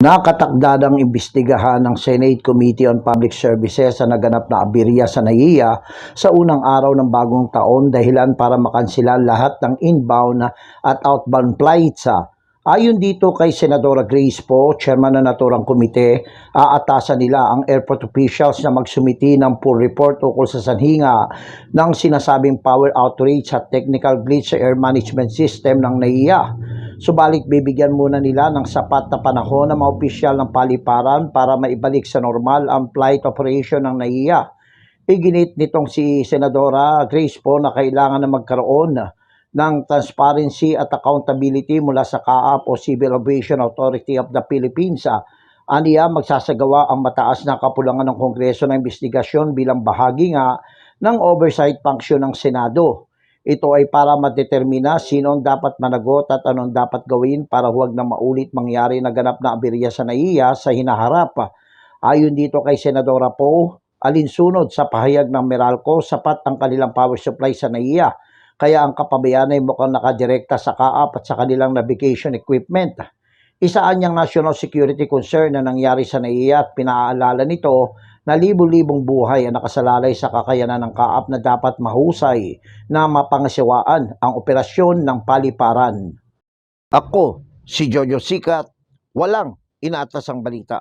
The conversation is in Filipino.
Nakatakdadang imbestigahan ng Senate Committee on Public Services sa naganap na aberya sa NAIA sa unang araw ng bagong taon dahilan para makansila lahat ng inbound at outbound flights. Ayon dito kay Senadora Grace Po, chairman ng naturang komite, aatasan nila ang airport officials na magsumiti ng full report ukol sa sanhinga ng sinasabing power outrage at technical glitch sa air management system ng NAIA. Subalit bibigyan muna nila ng sapat na panahon ng mga opisyal ng paliparan para maibalik sa normal ang flight operation ng NAIA. Iginit nitong si Senadora Grace po na kailangan na magkaroon ng transparency at accountability mula sa CAAP o Civil Aviation Authority of the Philippines. Aniya magsasagawa ang mataas na kapulangan ng Kongreso ng investigasyon bilang bahagi nga ng oversight function ng Senado. Ito ay para madetermina sino ang dapat managot at anong dapat gawin para huwag na maulit mangyari na ganap na aberya sa NAIA sa hinaharap. Ayon dito kay Senadora Po, alinsunod sa pahayag ng Meralco, sapat ang kanilang power supply sa NAIA. Kaya ang kapabayaan ay mukhang nakadirekta sa kaap at sa kanilang navigation equipment. Isaan niyang national security concern na nangyari sa NAIA at pinaalala nito na libu-libong buhay ang nakasalalay sa kakayanan ng kaap na dapat mahusay na mapangasiwaan ang operasyon ng paliparan. Ako, si Jojo Sikat, walang inaatas ang balita.